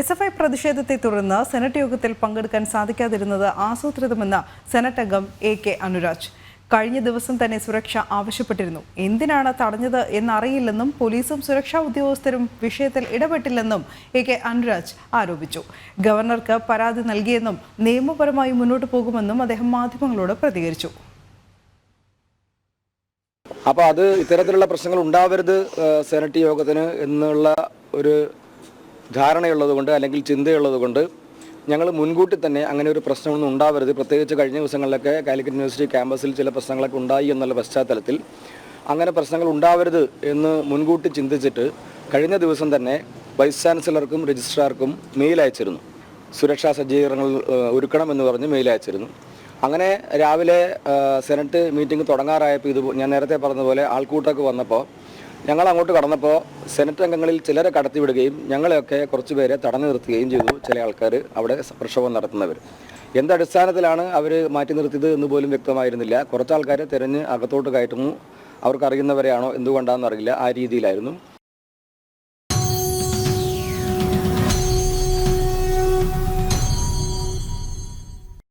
S F I പ്രതിഷേധത്തെ തുടർന്ന് senate യോഗത്തിൽ പങ്കെടുക്കാൻ സാധിക്കാതിരുന്നത് ആസൂത്രിതമെന്ന് സെനറ്റ് അംഗം എ കെ അനുരാജ്. കഴിഞ്ഞ ദിവസം തന്നെ സുരക്ഷ ആവശ്യപ്പെട്ടിരുന്നു. എന്തിനാണ് തടഞ്ഞത് എന്നറിയില്ലെന്നും പോലീസും സുരക്ഷാ ഉദ്യോഗസ്ഥരും വിഷയത്തിൽ ഇടപെട്ടില്ലെന്നും എ കെ അനുരാജ് ആരോപിച്ചു. ഗവർണർക്ക് പരാതി നൽകിയെന്നും നിയമപരമായി മുന്നോട്ട് പോകുമെന്നും അദ്ദേഹം മാധ്യമങ്ങളോട് പ്രതികരിച്ചു. അപ്പോൾ അത് ഇത്തരത്തിലുള്ള പ്രശ്നങ്ങൾ ഉണ്ടാവരുത് സെനറ്റ് യോഗത്തിന് എന്നുള്ള ഒരു ധാരണയുള്ളത് കൊണ്ട് അല്ലെങ്കിൽ ചിന്തയുള്ളത് കൊണ്ട് ഞങ്ങൾ മുൻകൂട്ടി തന്നെ അങ്ങനെ ഒരു പ്രശ്നമൊന്നും ഉണ്ടാവരുത്. പ്രത്യേകിച്ച് കഴിഞ്ഞ ദിവസങ്ങളിലൊക്കെ കാലിക്കറ്റ് യൂണിവേഴ്സിറ്റി ക്യാമ്പസിൽ ചില പ്രശ്നങ്ങളൊക്കെ ഉണ്ടായി എന്നുള്ള പശ്ചാത്തലത്തിൽ അങ്ങനെ പ്രശ്നങ്ങൾ ഉണ്ടാവരുത് എന്ന് മുൻകൂട്ടി ചിന്തിച്ചിട്ട് കഴിഞ്ഞ ദിവസം തന്നെ വൈസ് ചാൻസലർക്കും രജിസ്ട്രാർക്കും മെയിൽ അയച്ചിരുന്നു. സുരക്ഷാ സജ്ജീകരണങ്ങൾ ഒരുക്കണമെന്ന് പറഞ്ഞ് മെയിൽ അയച്ചിരുന്നു. അങ്ങനെ രാവിലെ സെനറ്റ് മീറ്റിംഗ് തുടങ്ങാറായപ്പോൾ ഇത് ഞാൻ നേരത്തെ പറഞ്ഞതുപോലെ ആൾക്കൂട്ടമൊക്കെ വന്നപ്പോൾ ഞങ്ങൾ അങ്ങോട്ട് കടന്നപ്പോൾ സെനറ്റ് അംഗങ്ങളിൽ ചിലരെ കടത്തിവിടുകയും ഞങ്ങളെയൊക്കെ കുറച്ച് പേരെ തടഞ്ഞു നിർത്തുകയും ചെയ്തു ചില ആൾക്കാർ അവിടെ പ്രക്ഷോഭം നടത്തുന്നവർ എന്തടിസ്ഥാനത്തിലാണ് അവർ മാറ്റി നിർത്തിയത് എന്ന് പോലും വ്യക്തമായിരുന്നില്ല. കുറച്ച് ആൾക്കാരെ തിരഞ്ഞ് അകത്തോട്ട് കയറ്റുന്നു. അവർക്കറിയുന്നവരെയാണോ എന്തുകൊണ്ടാണെന്ന് അറിയില്ല ആ രീതിയിലായിരുന്നു.